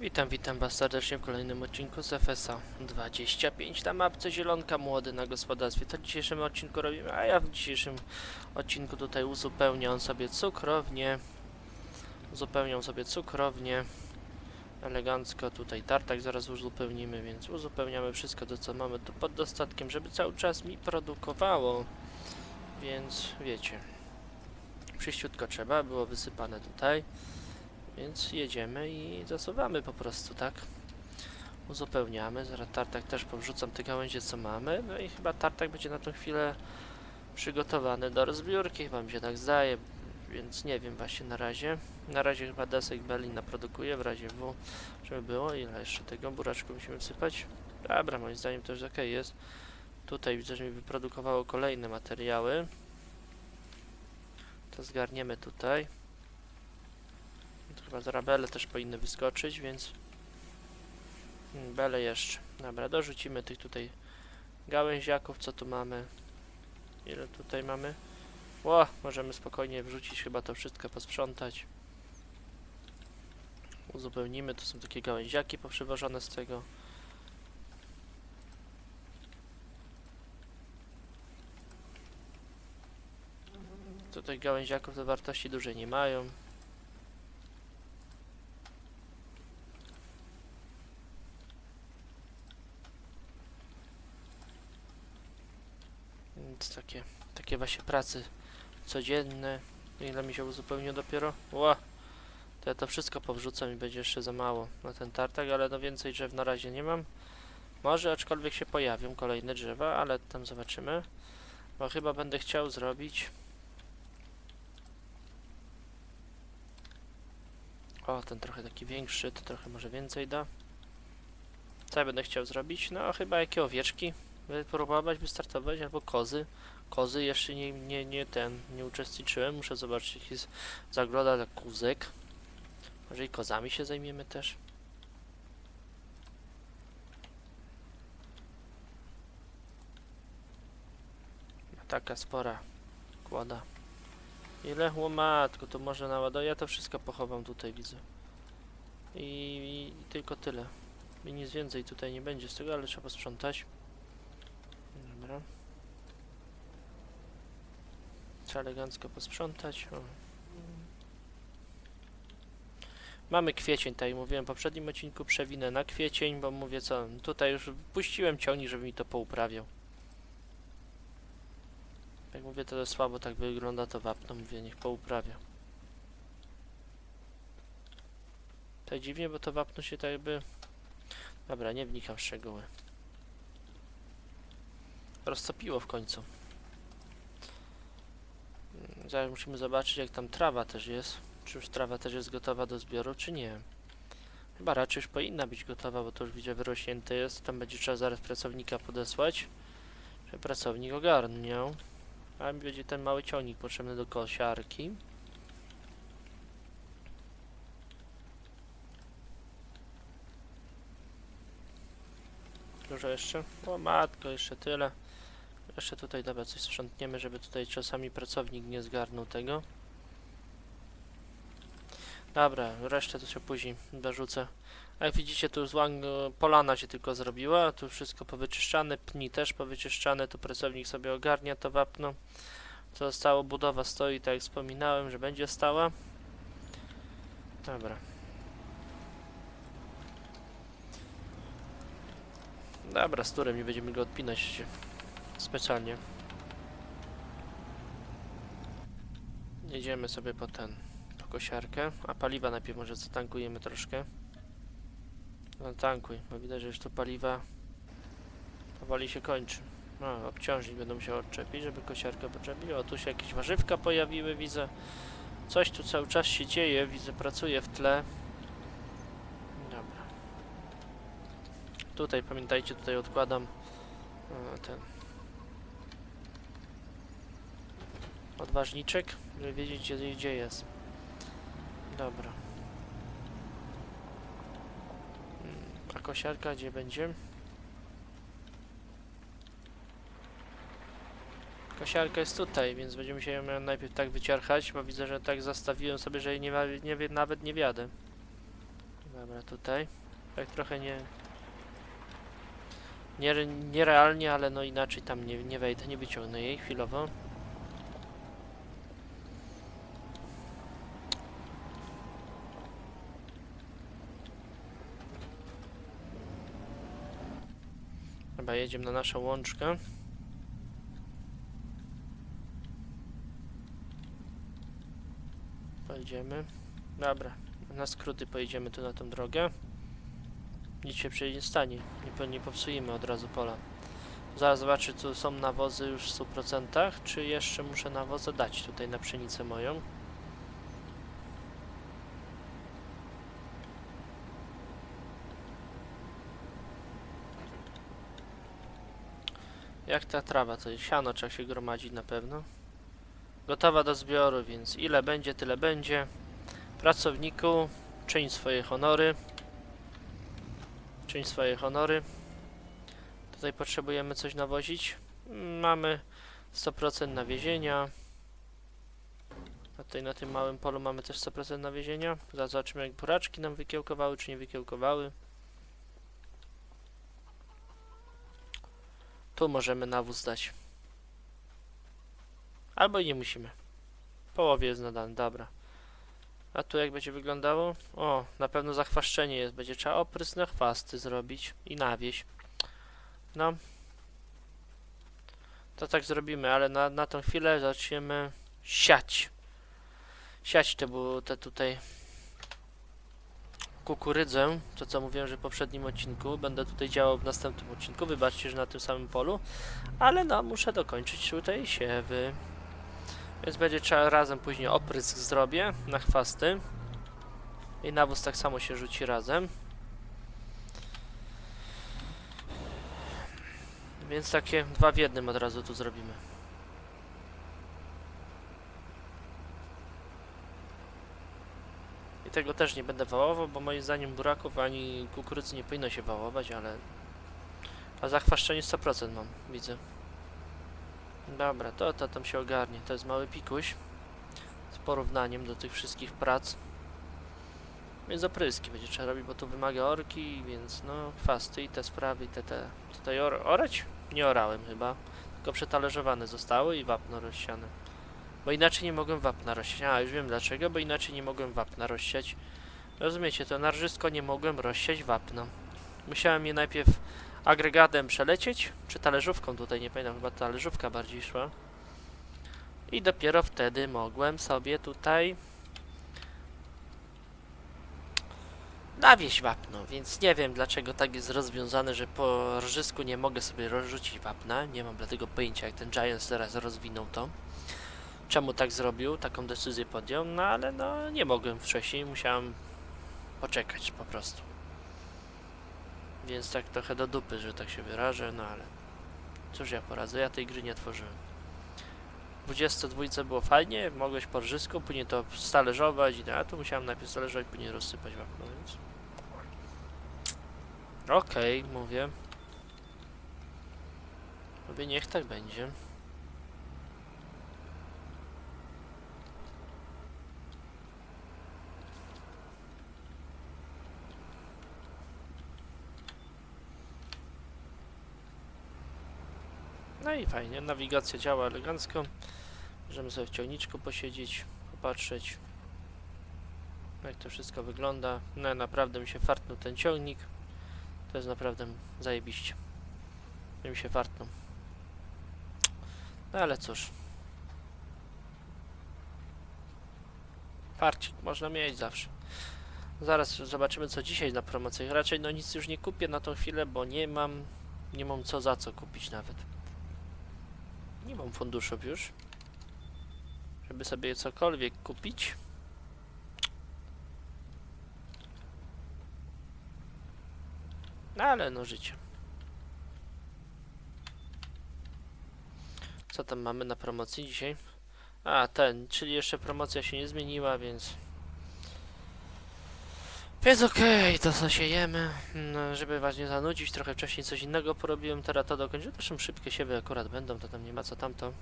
Witam, witam Was serdecznie w kolejnym odcinku z FSA 25 na mapce Zielonka Młody na gospodarstwie. To w dzisiejszym odcinku robimy, a ja w dzisiejszym odcinku tutaj uzupełniam sobie cukrownię. Uzupełniam sobie cukrownię. Elegancko tutaj tartak zaraz uzupełnimy, więc uzupełniamy wszystko to co mamy tu pod dostatkiem, żeby cały czas mi produkowało. Więc wiecie, przyściutko trzeba, było wysypane tutaj. Więc jedziemy i zasuwamy po prostu, tak? Uzupełniamy. Zaraz tartak też powrzucam te gałęzie, co mamy. No i chyba tartak będzie na tą chwilę przygotowany do rozbiórki, chyba mi się tak zdaje. Więc nie wiem właśnie na razie. Na razie chyba desek Berlin naprodukuje, w razie W, żeby było. Ile jeszcze tego buraczku musimy wsypać? Dobra, moim zdaniem to już ok jest. Tutaj widzę, że mi wyprodukowało kolejne materiały. To zgarniemy tutaj. Chyba zaraz bele też powinny wyskoczyć, więc... Hmm, Bele jeszcze. Dobra, dorzucimy tych tutaj gałęziaków, co tu mamy. Ile tutaj mamy? Ło, możemy spokojnie wrzucić chyba to wszystko, posprzątać. Uzupełnimy, to są takie gałęziaki poprzewożone z tego. Tutaj gałęziaków to wartości dużej nie mają. Więc takie, takie właśnie pracy codzienne. Ile mi się uzupełniło dopiero? Ła! To ja to wszystko powrzucam i będzie jeszcze za mało na ten tartak, ale no więcej drzew na razie nie mam. Może aczkolwiek się pojawią kolejne drzewa, ale tam zobaczymy. Bo chyba będę chciał zrobić... O, ten trochę taki większy, to trochę może więcej da. Co ja będę chciał zrobić? No chyba jakie owieczki wypróbować, wystartować, albo kozy. Kozy jeszcze nie, nie, nie ten, nie uczestniczyłem, muszę zobaczyć jaki jest zagroda dla kózek. Może i kozami się zajmiemy też. Taka spora kłada. Ile? O matko, to może naładować. Ja to wszystko pochowam tutaj, widzę. I, I tylko tyle. I nic więcej tutaj nie będzie z tego, ale trzeba posprzątać. Dobra. Trzeba elegancko posprzątać. O. Mamy kwiecień, tak jak mówiłem w poprzednim odcinku, przewinę na kwiecień, bo mówię co, tutaj już puściłem ciągnik, żeby mi to pouprawiał. Jak mówię, to słabo tak wygląda to wapno, mówię, niech pouprawia. Tak dziwnie, bo to wapno się tak jakby... Dobra, nie wnikam w szczegóły roztopiło w końcu. Zaraz musimy zobaczyć jak tam trawa też jest. Czy już trawa też jest gotowa do zbioru, czy nie. Chyba raczej już powinna być gotowa, bo to już widzę wyrośnięte jest. Tam będzie trzeba zaraz pracownika podesłać. Żeby pracownik ogarniał. A mi będzie ten mały ciągnik potrzebny do kosiarki. Dużo jeszcze? O matko, jeszcze tyle. Jeszcze tutaj, dobra, coś sprzątniemy, żeby tutaj czasami pracownik nie zgarnął tego. Dobra, resztę to się później dorzucę. A jak widzicie, tu polana się tylko zrobiła, tu wszystko powyczyszczane, pni też powyczyszczane, tu pracownik sobie ogarnia to wapno. Co zostało, budowa stoi, tak jak wspominałem, że będzie stała. Dobra. Dobra, z turem nie będziemy go odpinać specjalnie. Jedziemy sobie po ten, po kosiarkę, a paliwa najpierw może zatankujemy troszkę. No tankuj, bo widać, że już tu paliwa powoli się kończy. No, obciążnik będę musiał odczepić, żeby kosiarkę poczepiła. O, tu się jakieś warzywka pojawiły, widzę. Coś tu cały czas się dzieje, widzę, pracuje w tle. Dobra. Tutaj, pamiętajcie, tutaj odkładam e, ten odważniczek, żeby wiedzieć gdzie, gdzie jest. Dobra. Mm, A kosiarka gdzie będzie? Kosiarka jest tutaj, więc będziemy się ją najpierw tak wyciarchać, bo widzę, że tak zastawiłem sobie, że jej nie, nie, nawet nie wiadę. Dobra, tutaj. Tak trochę nie... nie nierealnie, ale no inaczej tam nie, nie wejdę, nie wyciągnę jej chwilowo. Chyba jedziemy na naszą łączkę. Pojedziemy. Dobra, na skróty pojedziemy tu na tą drogę. Nic się przecież nie stanie. Nie, nie popsujemy od razu pola. Zaraz zobaczę, czy są nawozy już w 100%, czy jeszcze muszę nawozę dać tutaj na pszenicę moją. Jak ta trawa, to siano trzeba się gromadzić na pewno. Gotowa do zbioru, więc ile będzie, tyle będzie. Pracowniku, czyń swoje honory. Czyń swoje honory. Tutaj potrzebujemy coś nawozić. Mamy 100% nawiezienia. A tutaj na tym małym polu mamy też 100% nawiezienia. Zobaczymy jak buraczki nam wykiełkowały, czy nie wykiełkowały. Tu możemy nawóz dać. Albo i nie musimy. Połowie jest nadany, dobra. A tu jak będzie wyglądało? O, na pewno zachwaszczenie jest. Będzie trzeba oprys na chwasty zrobić i nawieść. No. To tak zrobimy, ale na, na tą chwilę zaczniemy siać. Siać te, te tutaj kukurydzę, to co mówiłem, że w poprzednim odcinku. Będę tutaj działał w następnym odcinku. Wybaczcie, że na tym samym polu. Ale no, muszę dokończyć tutaj siewy. Więc będzie trzeba razem później oprysk zrobię na chwasty. I nawóz tak samo się rzuci razem. Więc takie dwa w jednym od razu tu zrobimy. I tego też nie będę wałował, bo moim zdaniem buraków ani kukurydzy nie powinno się wałować, ale... A zachwaszczenie 100% mam, widzę. Dobra, to, to tam się ogarnie. To jest mały pikuś. Z porównaniem do tych wszystkich prac. Więc opryski będzie trzeba robić, bo tu wymaga orki, więc no chwasty i te sprawy i te, te. Tutaj or orać? Nie orałem chyba. Tylko przetalierzowane zostały i wapno rozsiane. Bo inaczej nie mogłem wapna rozsiać. A, już wiem dlaczego, bo inaczej nie mogłem wapna rozsiać. Rozumiecie, to na rżysko nie mogłem rozsiać wapna. Musiałem je najpierw agregatem przelecieć, czy talerzówką tutaj, nie pamiętam, chyba talerzówka bardziej szła. I dopiero wtedy mogłem sobie tutaj nawieść wapno, więc nie wiem dlaczego tak jest rozwiązane, że po rżysku nie mogę sobie rozrzucić wapna, nie mam dlatego pojęcia jak ten Giants teraz rozwinął to. Czemu tak zrobił, taką decyzję podjął, no ale no nie mogłem wcześniej, musiałem poczekać po prostu. Więc tak trochę do dupy, że tak się wyrażę, no ale cóż ja poradzę, ja tej gry nie tworzyłem. W 22 było fajnie, mogłeś po rżysku, później to stalerzować, i a tu musiałem najpierw stalerzować, później rozsypać wapno, więc... Okej, mówię. Mówię, niech tak będzie. No i fajnie, nawigacja działa elegancko. Możemy sobie w ciągniczku posiedzieć, popatrzeć jak to wszystko wygląda. No naprawdę mi się fartnął ten ciągnik. To jest naprawdę zajebiście. Mi się fartnął. No ale cóż. Farcik można mieć zawsze. Zaraz zobaczymy co dzisiaj na promocjach. Raczej no nic już nie kupię na tą chwilę, bo nie mam nie mam co za co kupić nawet. Nie mam funduszów już, żeby sobie cokolwiek kupić. No ale no życie. Co tam mamy na promocji dzisiaj? A, ten, czyli jeszcze promocja się nie zmieniła, więc... Więc okej, to co siejemy, no, żeby was nie zanudzić, trochę wcześniej coś innego porobiłem, teraz to dokończę, zresztą szybkie siewy akurat będą, to tam nie ma co tamto.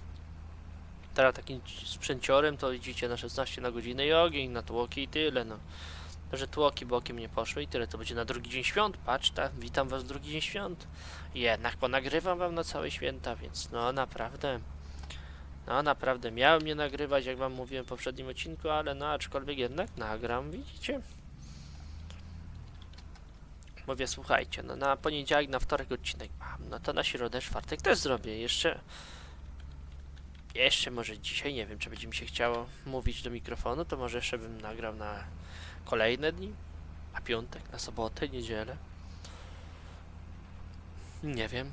Teraz takim sprzęciorem to idziecie na 16 na godzinę i ogień, na tłoki i tyle, no. że tłoki bokiem nie poszły i tyle. To będzie na drugi dzień świąt. Patrz, tak, witam was w drugi dzień świąt. Jednak ponagrywam wam na całe święta, więc no naprawdę. No naprawdę miałem nie nagrywać, jak wam mówiłem w poprzednim odcinku, ale no aczkolwiek jednak nagram, widzicie? Mówię, słuchajcie, no na poniedziałek, na wtorek odcinek mam, no to na środę, czwartek też zrobię. Jeszcze jeszcze może dzisiaj, nie wiem, czy będzie mi się chciało mówić do mikrofonu, to może jeszcze bym nagrał na kolejne dni, na piątek, na sobotę, niedzielę. Nie wiem.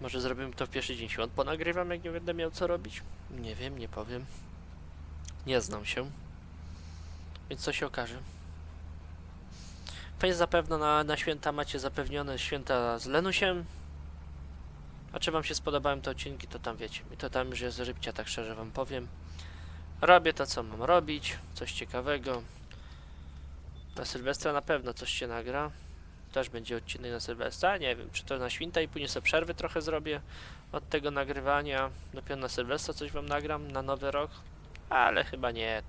Może zrobimy to w pierwszy dzień świąt, ponagrywam, jak nie będę miał co robić. Nie wiem, nie powiem. Nie znam się. Więc co się okaże. Wy zapewne na, na święta macie zapewnione święta z Lenusiem. A czy wam się spodobają te odcinki, to tam wiecie. I to tam już jest rybcia, tak szczerze wam powiem. Robię to, co mam robić. Coś ciekawego. Na Sylwestra na pewno coś się nagra. Też będzie odcinek na Sylwestra. Nie wiem, czy to na święta i później sobie przerwy trochę zrobię od tego nagrywania. Dopiero na Sylwestra coś wam nagram na nowy rok. Ale chyba nie.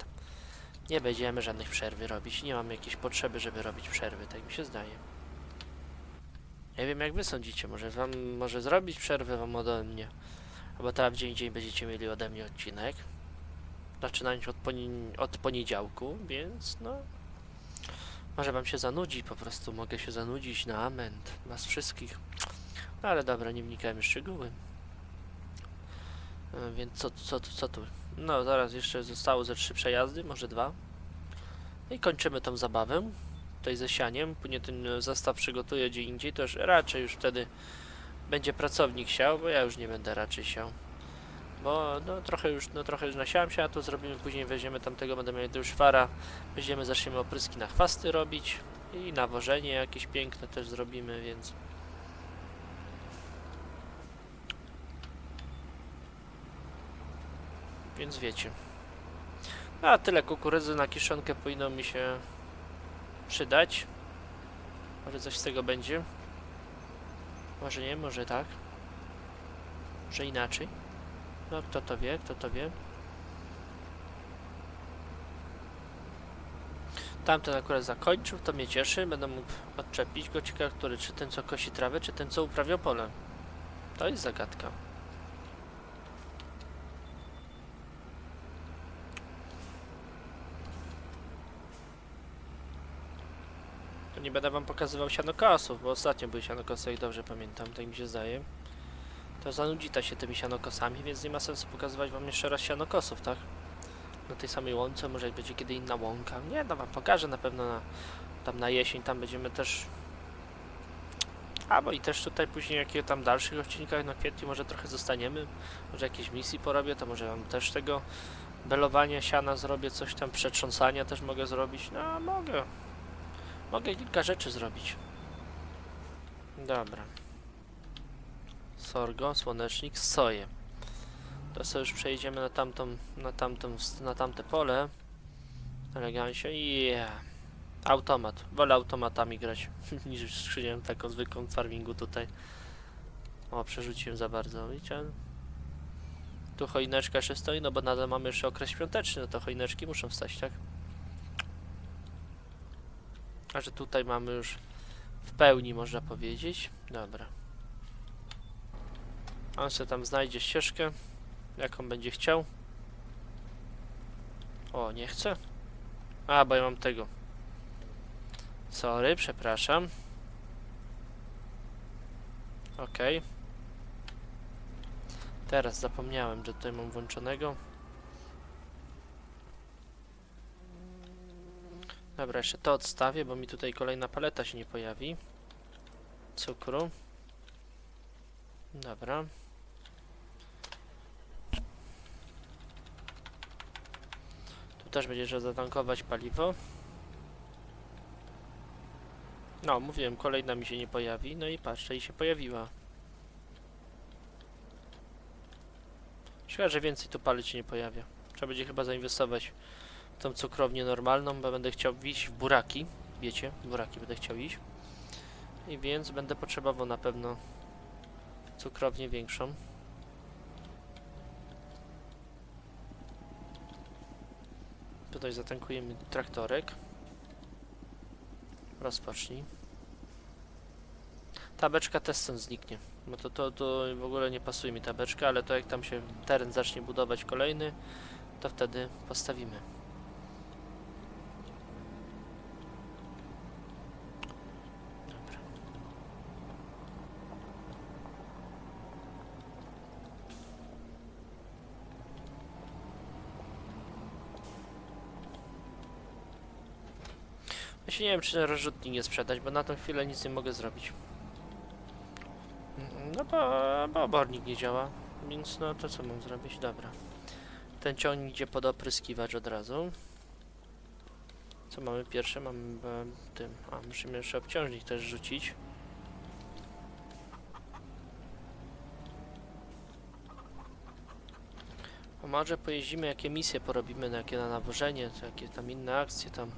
Nie będziemy żadnych przerwy robić. Nie mam jakiejś potrzeby, żeby robić przerwy, tak mi się zdaje. Nie wiem jak wy sądzicie, może wam, może zrobić przerwę wam ode mnie. Albo tam w dzień dzień będziecie mieli ode mnie odcinek. Zaczynając od, poni- od poniedziałku, więc no... Może wam się zanudzi, po prostu mogę się zanudzić na ament was wszystkich. No ale dobra, nie wnikajmy szczegóły. E, Więc co, co, co tu? No zaraz jeszcze zostało ze trzy przejazdy, może dwa. I kończymy tą zabawę. Tutaj ze sianiem. Później ten e, zestaw przygotuję gdzie indziej. To już raczej już wtedy będzie pracownik siał, bo ja już nie będę raczej siał. Bo no trochę już, no trochę już nasiałem się, a tu zrobimy później, weźmiemy tamtego, będę miał już fara. Weźmiemy, zaczniemy opryski na chwasty robić. I nawożenie jakieś piękne też zrobimy, więc... Więc wiecie. A tyle kukurydzy na kiszonkę powinno mi się przydać. Może coś z tego będzie. Może nie, może tak. Może inaczej. No kto to wie, kto to wie. Tamten akurat zakończył, to mnie cieszy. Będę mógł odczepić go. Ciekawe, który, czy ten co kosi trawę, czy ten co uprawia pole. To jest zagadka. Będę wam pokazywał sianokosów, bo ostatnio były sianokosy, jak dobrze pamiętam, tak mi się zdaje. To zanudzi ta się tymi sianokosami, więc nie ma sensu pokazywać wam jeszcze raz sianokosów, tak? Na tej samej łące, może będzie kiedy inna łąka. Nie, no wam pokażę na pewno na, tam na jesień, tam będziemy też... A, bo i też tutaj później jakie tam dalszych odcinkach na kwietniu może trochę zostaniemy. Może jakieś misji porobię, to może wam też tego belowania siana zrobię, coś tam przetrząsania też mogę zrobić. No, mogę. Mogę kilka rzeczy zrobić. Dobra. Sorgo, słonecznik, soję. To sobie już przejdziemy na tamtą, na tamtą, na tamte pole. Elegancie i yeah. Automat. Wolę automatami grać niż skrzynią taką zwykłą farmingu tutaj. O, przerzuciłem za bardzo, widzicie? Tu choineczka jeszcze stoi, no bo nadal mamy jeszcze okres świąteczny, no to choineczki muszą wstać, tak? A że tutaj mamy już w pełni, można powiedzieć. Dobra. On sobie tam znajdzie ścieżkę, jaką będzie chciał. O, nie chcę? A, bo ja mam tego. Sorry, przepraszam. Okej. Teraz zapomniałem, że tutaj mam włączonego. Dobra, jeszcze to odstawię, bo mi tutaj kolejna paleta się nie pojawi. Cukru. Dobra. Tu też będzie trzeba zatankować paliwo. No, mówiłem, kolejna mi się nie pojawi. No i patrzę, i się pojawiła. Szkoda, że więcej tu palić się nie pojawia. Trzeba będzie chyba zainwestować tą cukrownię normalną, bo będę chciał iść w buraki. Wiecie, buraki będę chciał iść. I więc będę potrzebował na pewno cukrownię większą. Tutaj zatankujemy traktorek. rozpocznij. Tabeczka testem zniknie. Bo to, to, to w ogóle nie pasuje mi tabeczka, ale to jak tam się teren zacznie budować kolejny, to wtedy postawimy. Dobra. Właśnie nie wiem, czy rozrzutnik nie sprzedać, bo na tą chwilę nic nie mogę zrobić. No bo, bo obornik nie działa, więc no to co mam zrobić? Dobra. Ten ciągnik idzie pod opryskiwacz od razu. Co mamy pierwsze? Mamy e, tym. A, musimy jeszcze obciążnik też rzucić. A może pojeździmy, jakie misje porobimy, jakie na nawożenie, jakie tam inne akcje tam.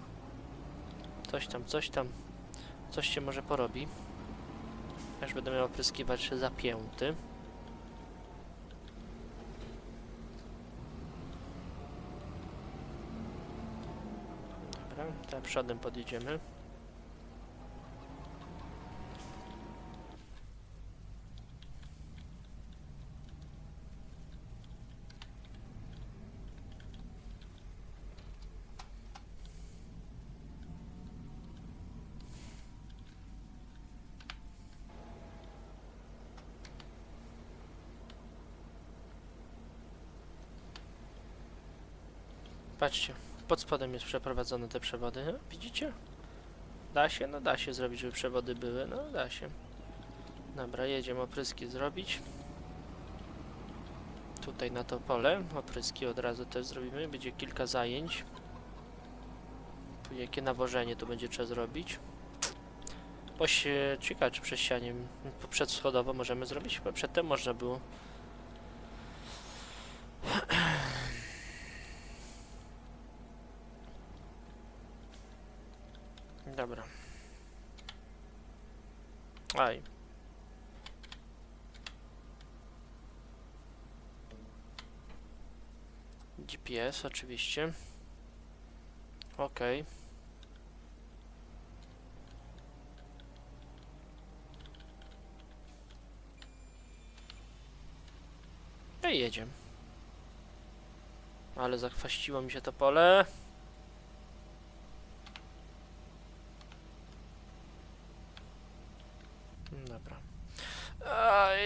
Coś tam, coś tam. Coś się może porobi. Aż będę miał opryskiwacz zapięty. Dobra, teraz przodem podjedziemy. Patrzcie, pod spodem jest przeprowadzone te przewody. Widzicie? Da się? No da się zrobić, żeby przewody były. No da się. Dobra, jedziemy opryski zrobić. Tutaj na to pole. Opryski od razu też zrobimy. Będzie kilka zajęć. Jakie nawożenie tu będzie trzeba zrobić. Posie... Ciekawe, czy przez sianiem przedschodowo możemy zrobić? Chyba przedtem można było. Dobra. Aj. GPS oczywiście. Okej. No i jedziemy. Ale zachwaściło mi się to pole. Dobra.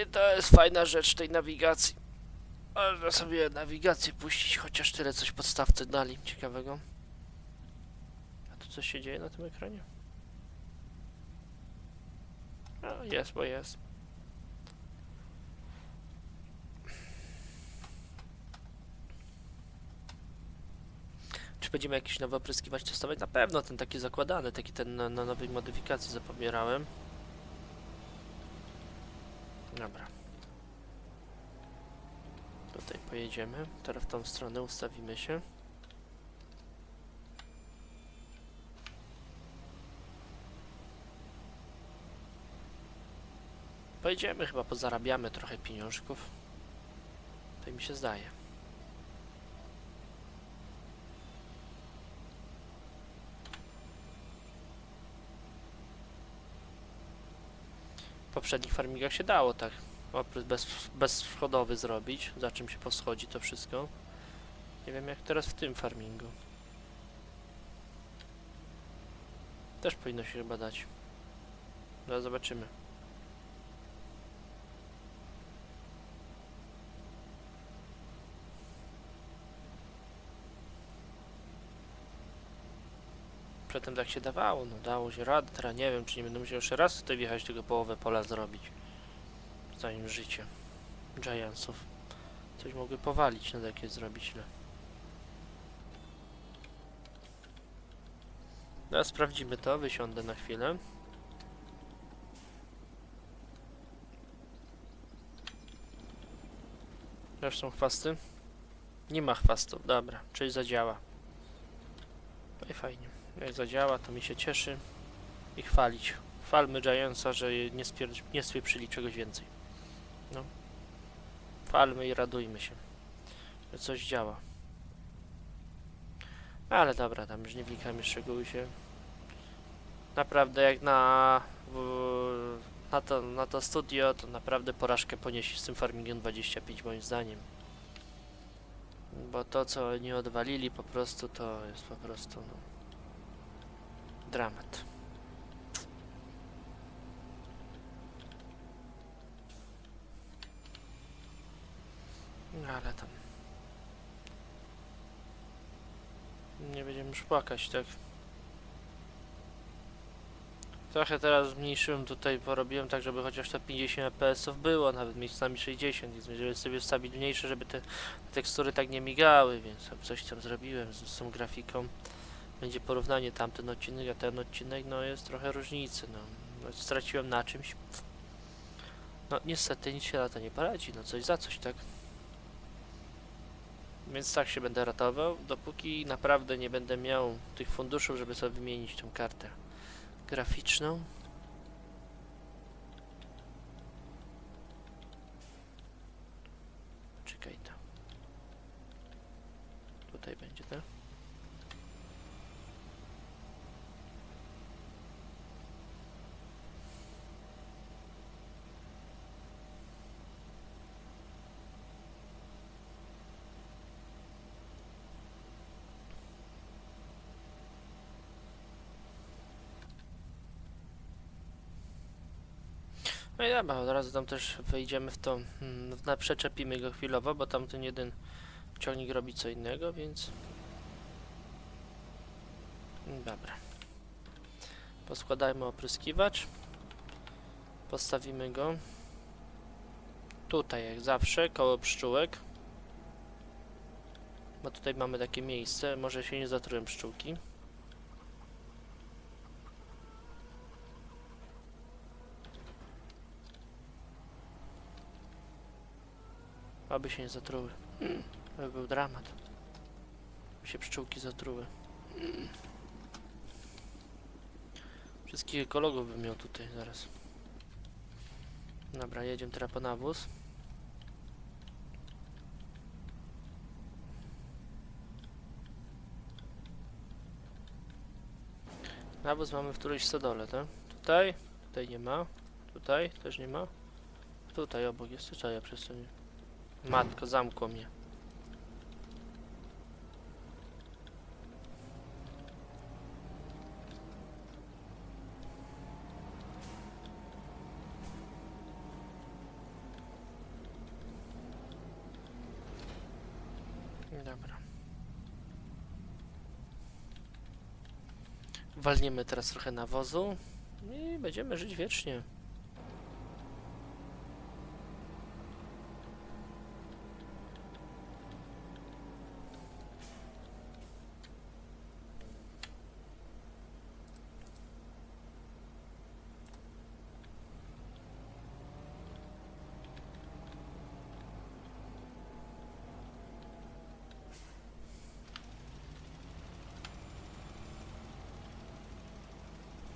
I to jest fajna rzecz tej nawigacji. Można sobie nawigację puścić, chociaż tyle coś podstawcy dali ciekawego. A tu coś się dzieje na tym ekranie? A, jest, bo jest. Czy będziemy jakiś nowy opryskiwacz testować? Na pewno ten taki zakładany, taki ten na, na nowej modyfikacji zapomierałem. Dobra. Tutaj pojedziemy. Teraz w tą stronę ustawimy się. Pojedziemy chyba, pozarabiamy trochę pieniążków. To mi się zdaje. W poprzednich farmingach się dało tak oprys bez, bezschodowy zrobić, za czym się poschodzi to wszystko. Nie wiem jak teraz w tym farmingu. Też powinno się chyba dać. No zobaczymy. Przedtem tak się dawało, no dało się radę, teraz nie wiem, czy nie będę musiał jeszcze raz tutaj wjechać tego połowę pola zrobić. Zanim życie Giantsów. Coś mogły powalić, no takie zrobić źle. Teraz sprawdzimy to, wysiądę na chwilę. Też są chwasty? Nie ma chwastów, dobra, czyli zadziała. No i fajnie. Jak zadziała, to mi się cieszy i chwalić. Chwalmy Giantsa, że nie, spier- nie spieprzyli czegoś więcej. No. Chwalmy i radujmy się, że coś działa. Ale dobra, tam już nie wnikamy szczegóły się. naprawdę jak na na to, na to studio, to naprawdę porażkę ponieśli z tym Farmingiem 25 moim zdaniem. Bo to co nie odwalili po prostu to jest po prostu no, dramat. Ale tam nie będziemy już płakać, tak? Trochę teraz zmniejszyłem tutaj, porobiłem tak, żeby chociaż te 50 fps było, nawet miejscami 60, więc żeby sobie stabilniejsze, żeby te tekstury tak nie migały, więc coś tam zrobiłem z, z tą grafiką. Będzie porównanie tamten odcinek, a ten odcinek, no jest trochę różnicy, no. no straciłem na czymś. No niestety nic się na to nie poradzi, no coś za coś, tak? Więc tak się będę ratował, dopóki naprawdę nie będę miał tych funduszów, żeby sobie wymienić tą kartę graficzną. Czekaj to. Tutaj będzie, tak? No i dobra, od razu tam też wejdziemy w to, mm, na, przeczepimy go chwilowo, bo tamten jeden ciągnik robi co innego, więc... Dobra. Poskładajmy opryskiwacz. Postawimy go tutaj, jak zawsze, koło pszczółek. Bo tutaj mamy takie miejsce, może się nie zatrują pszczółki. Aby się nie zatruły. To by był dramat. By się pszczółki zatruły. Wszystkich ekologów bym miał tutaj zaraz. Dobra, jedziemy teraz po nawóz. Nawóz mamy w którejś stodole, tak? Tutaj? Tutaj nie ma. Tutaj też nie ma. Tutaj obok jest, czy ja przez nie... Matko, zamkło mnie. Dobra. Walniemy teraz trochę nawozu i będziemy żyć wiecznie.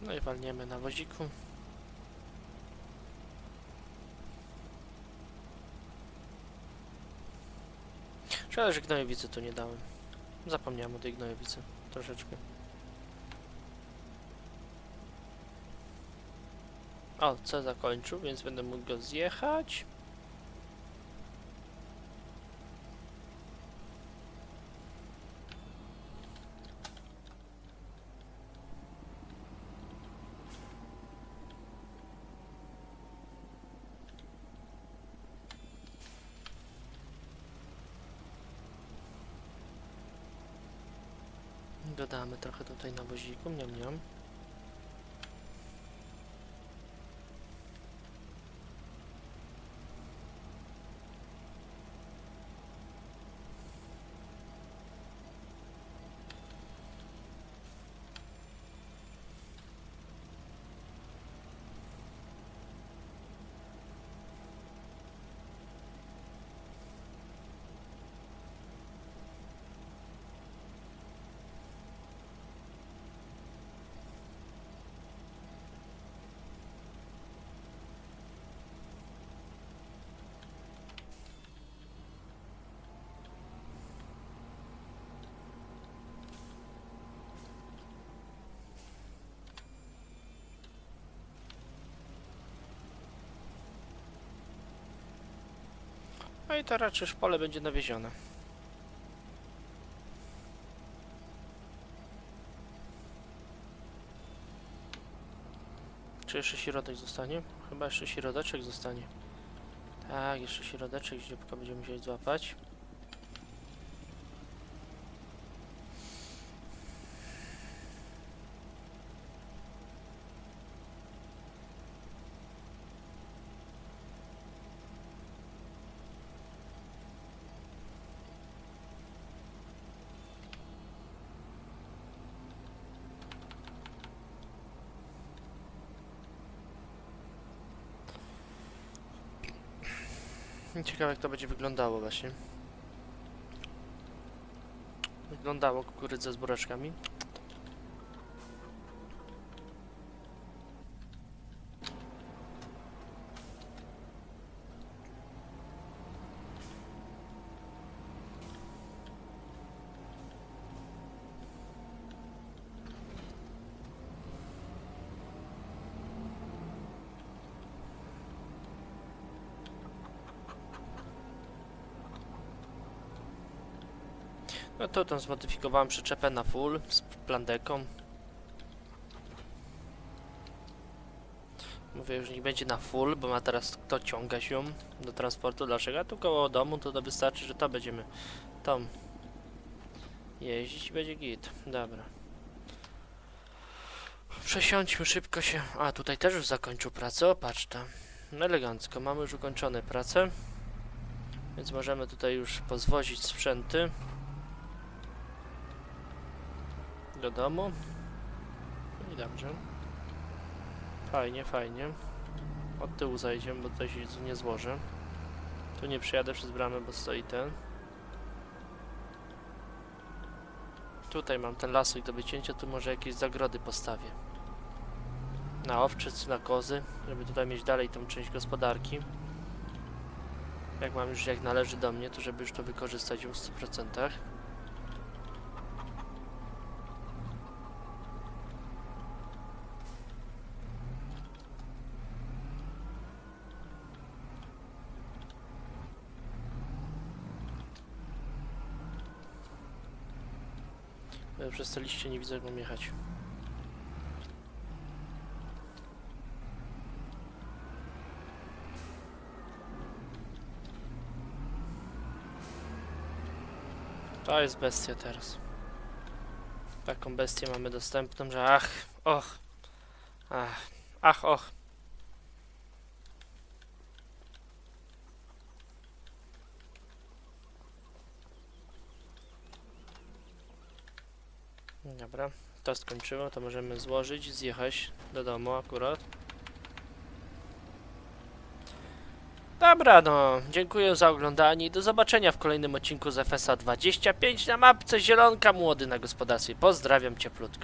No i walniemy na woziku. Szkoda, że gnojowicy tu nie dałem. Zapomniałem o tej gnojowicy. Troszeczkę. O, C zakończył, więc będę mógł go zjechać. Dodamy trochę tutaj na woziku, miam miam. No i to raczej już pole będzie nawiezione. Czy jeszcze środek zostanie? Chyba jeszcze środeczek zostanie. Tak, jeszcze środeczek ździebka będziemy musieli złapać. Ciekawe jak to będzie wyglądało właśnie. Wyglądało kukurydza z buraczkami. No to tam zmodyfikowałem przyczepę na full z plandeką. Mówię, już nie będzie na full, bo ma teraz kto ciągać ją do transportu dlaczego? A tu koło domu to, to wystarczy, że to będziemy tam jeździć będzie git. Dobra. Przesiądźmy szybko się. A tutaj też już zakończył pracę. O, patrz. Elegancko, mamy już ukończone pracę. Więc możemy tutaj już pozwozić sprzęty do domu. I dobrze. Fajnie, fajnie. Od tyłu zajdziemy, bo tutaj się nie złożę. Tu nie przyjadę przez bramę, bo stoi ten. Tutaj mam ten lasek do wycięcia, tu może jakieś zagrody postawię. Na owczyc, na kozy, żeby tutaj mieć dalej tą część gospodarki. Jak mam już jak należy do mnie, to żeby już to wykorzystać w 100%. Ja przez te liście nie widzę jak mam jechać. To jest bestia teraz. Taką bestię mamy dostępną, że ach, och, ach, ach, och. Dobra, to skończyło, to możemy złożyć, zjechać do domu akurat. Dobra, no, dziękuję za oglądanie i do zobaczenia w kolejnym odcinku z FSA 25 na mapce Zielonka Młody na gospodarstwie. Pozdrawiam cieplutko.